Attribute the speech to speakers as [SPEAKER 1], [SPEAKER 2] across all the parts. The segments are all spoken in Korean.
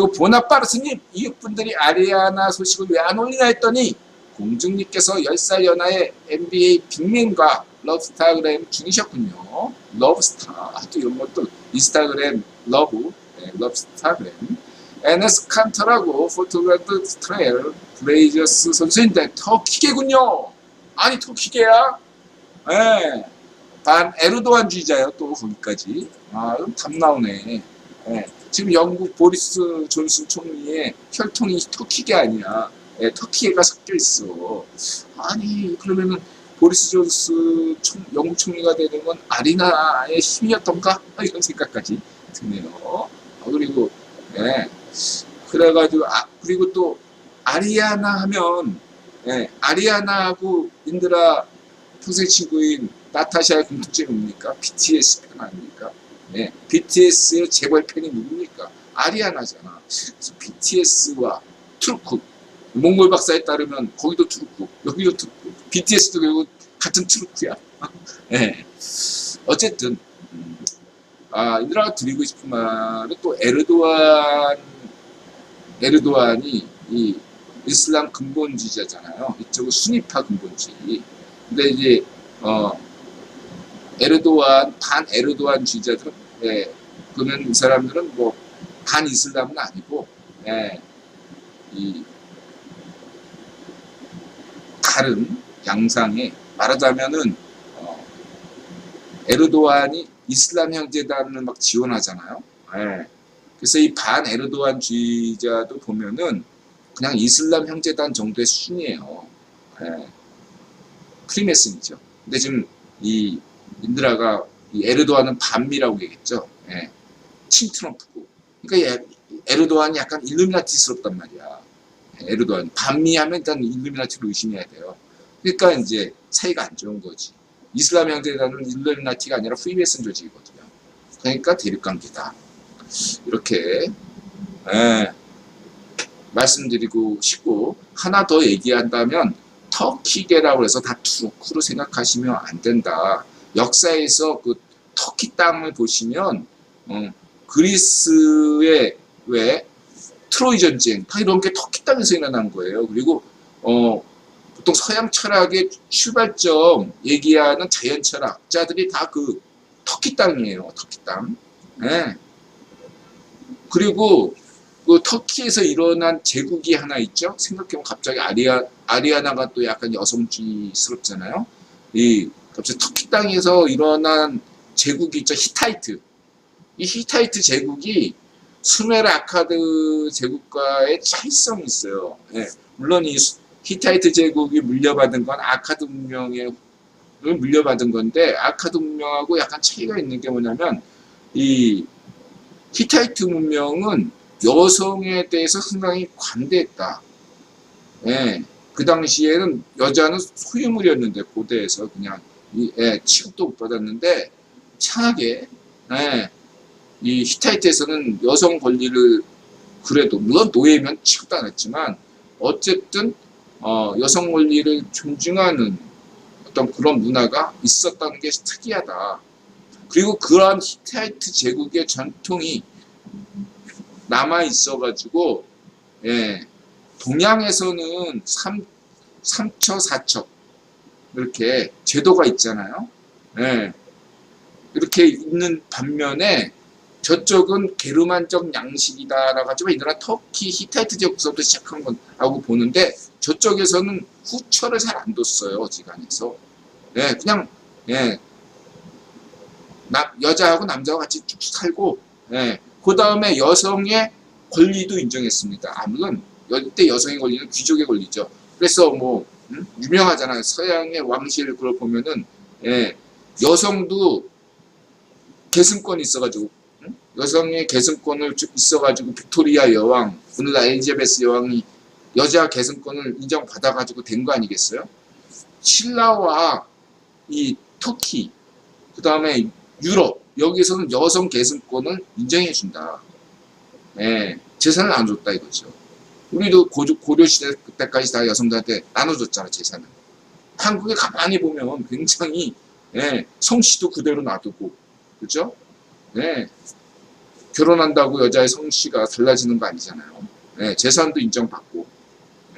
[SPEAKER 1] 그리고 보나파르트님 이웃분들이 아리아나 소식을 왜 안 올리나 했더니 공주님께서 10살 연하의 NBA 빅맨과 러브스타그램 중이셨군요. 러브스타 아, 또 이런 것도 인스타그램 러브 네, 러브스타그램 에너스 칸터라고 포토그라프 트레일 브레이저스 선수인데 터키계군요. 아니 터키계야? 예. 반 에르도안 주의자요 또 거기까지. 아 그럼 답 나오네. 예. 지금 영국 보리스 존슨 총리의 혈통이 터키계 아니야. 예, 터키계가 섞여 있어. 아니 그러면은 보리스 존스 총, 영국 총리가 되는 건 아리나의 힘이었던가 이런 생각까지 드네요. 아, 그리고 예. 그래가지고 아 그리고 또 아리아나 하면 예, 아리아나하고 인드라 평생 친구인 나타샤의 공통점이 뭡니까? BTS 팬 아닙 니까? 네, BTS의 재벌 팬이 누굽니까? 아리아나잖아. BTS와 투르크, 몽골 박사에 따르면 거기도 투르크, 여기도 투르크, BTS도 결국 같은 투르크야. 네. 어쨌든 음, 아, 인드라가 드리고 싶은 말은 또 에르도안, 에르도안이 이 이슬람 근본주의자잖아요. 이쪽은 순위파 근본주의. 근데 이제 어 에르도안 반 에르도안 주의자들은 예, 그러면 이 사람들은 뭐 반 이슬람은 아니고 예, 이 다른 양상의 말하자면은 어, 에르도안이 이슬람 형제단을 막 지원하잖아요. 예. 그래서 이 반 에르도안 주의자도 보면은 그냥 이슬람 형제단 정도의 수준이에요. 예. 프리메슨이죠. 근데 지금 이 인드라가 이 에르도안은 반미라고 얘기했죠. 예. 친 트럼프고. 그러니까 에- 에르도안이 약간 일루미나티스럽단 말이야. 예, 에르도안 반미하면 일단 일루미나티를 의심해야 돼요. 그러니까 이제 차이가 안 좋은 거지. 이슬람 형제단은 일루미나티가 아니라 프리메슨 조직이거든요. 그러니까 대립관계다. 이렇게 예, 말씀드리고 싶고 하나 더 얘기한다면 터키계라고 해서 다 투르크로 생각하시면 안 된다. 역사에서 그 터키 땅을 보시면 어, 그리스의 왜 트로이 전쟁 다 이런 게 터키 땅에서 일어난 거예요. 그리고 어, 보통 서양 철학의 출발점 얘기하는 자연 철학자들이 다 그 터키 땅이에요. 터키 땅. 예. 그리고 그 터키에서 일어난 제국이 하나 있죠. 생각해보면 갑자기 아리아 아리아나가 또 약간 여성주의스럽잖아요. 이 갑자기 터키 땅에서 일어난 제국이 있죠. 히타이트. 이 히타이트 제국이 수메르 아카드 제국과의 차이성이 있어요. 예. 물론 이 수- 히타이트 제국이 물려받은 건 아카드 문명에 물려받은 건데 아카드 문명하고 약간 차이가 있는 게 뭐냐면 이 히타이트 문명은 여성에 대해서 상당히 관대했다. 예. 그 당시에는 여자는 소유물이었는데 고대에서 그냥 이, 예, 취급도 못 받았는데 이상하게 예, 이 히타이트에서는 여성 권리를 그래도 물론 노예면 취급도 안 했지만 어쨌든 어, 여성 권리를 존중하는 어떤 그런 문화가 있었다는 게 특이하다. 그리고 그러한 히타이트 제국의 전통이 남아 있어가지고 예, 동양에서는 3, 3처, 4처 이렇게 제도가 있잖아요. 예, 이렇게 있는 반면에 저쪽은 게르만적 양식이다라고 하지만 이들은 터키 히타이트 제국서부터 시작한 거라고 보는데 저쪽에서는 후처를 잘 안 뒀어요 어지간해서 예, 그냥 예, 나, 여자하고 남자하고 같이 쭉쭉 살고 예, 그 다음에 여성의 권리도 인정했습니다. 아, 물론 이때 여성의 권리는 귀족의 권리죠. 그래서 뭐 음? 유명하잖아요. 서양의 왕실 그걸 보면은 예, 여성도 계승권이 있어가지고 음? 여성의 계승권을 쭉 있어가지고 빅토리아 여왕, 오늘날 엘리자베스 여왕이 여자 계승권을 인정받아가지고 된 거 아니겠어요? 신라와 이 터키, 그 다음에 유럽 여기서는 여성 계승권을 인정해 준다. 예, 재산을 안 줬다 이거죠. 우리도 고려 시대 그때까지 다 여성들한테 나눠줬잖아 재산을. 한국에 가만히 보면 굉장히 예, 성씨도 그대로 놔두고 그죠? 예, 결혼한다고 여자의 성씨가 달라지는 거 아니잖아요. 예, 재산도 인정받고,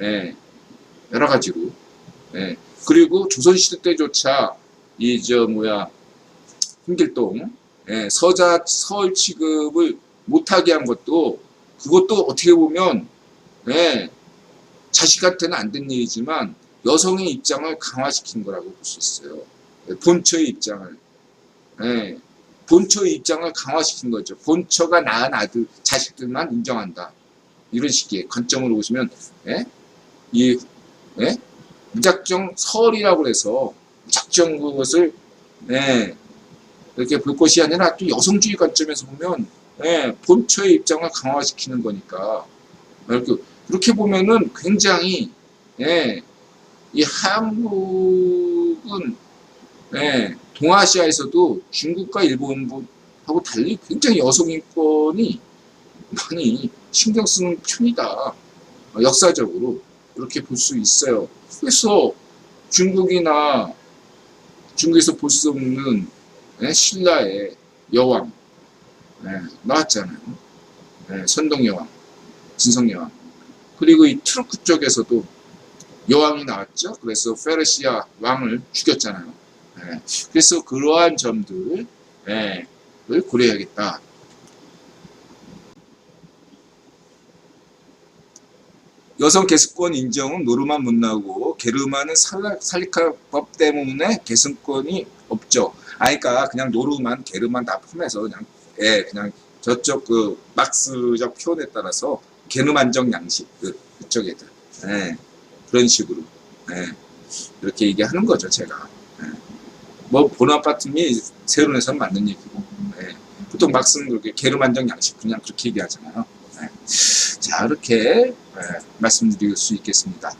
[SPEAKER 1] 예, 여러 가지로. 예, 그리고 조선시대 때조차 이 저 뭐야 홍길동 예, 서자 서울 취급을 못하게 한 것도 그것도 어떻게 보면 예, 자식한테는 안 된 일이지만 여성의 입장을 강화시킨 거라고 볼 수 있어요. 예, 본처의 입장을 예, 본처의 입장을 강화시킨 거죠. 본처가 낳은 아들 자식들만 인정한다. 이런 식의 관점으로 보시면 예? 이 예? 무작정 설이라고 해서 무작정 그것을 예, 이렇게 볼 것이 아니라 또 여성주의 관점에서 보면 예, 본처의 입장을 강화시키는 거니까 이렇게 그렇게 보면은 굉장히 예, 이 한국은 예, 동아시아에서도 중국과 일본하고 달리 굉장히 여성 인권이 많이 신경 쓰는 편이다. 어, 역사적으로 그렇게 볼 수 있어요. 그래서 중국이나 중국에서 볼 수 없는 예, 신라의 여왕 예, 나왔잖아요. 예, 선동 여왕, 진성 여왕. 그리고 이 트루크 쪽에서도 여왕이 나왔죠. 그래서 페르시아 왕을 죽였잖아요. 예, 그래서 그러한 점들을 예, 을 고려해야겠다. 여성 개수권 인정은 노르만 못 나오고 게르만은 살리카법 때문에 개수권이 없죠. 아, 그러니까 그냥 노르만, 게르만 다 포함해서 그냥 예, 그냥 저쪽 그 막스적 표현에 따라서 게르만적 양식 그 그쪽 애들 예, 그런 식으로 예, 이렇게 얘기하는 거죠 제가. 예. 뭐 보나파트미 세론에서는 맞는 얘기고 예. 보통 막스는 그렇게 게르만적 양식 그냥 그렇게 얘기하잖아요. 예. 자 이렇게 예, 말씀드릴 수 있겠습니다.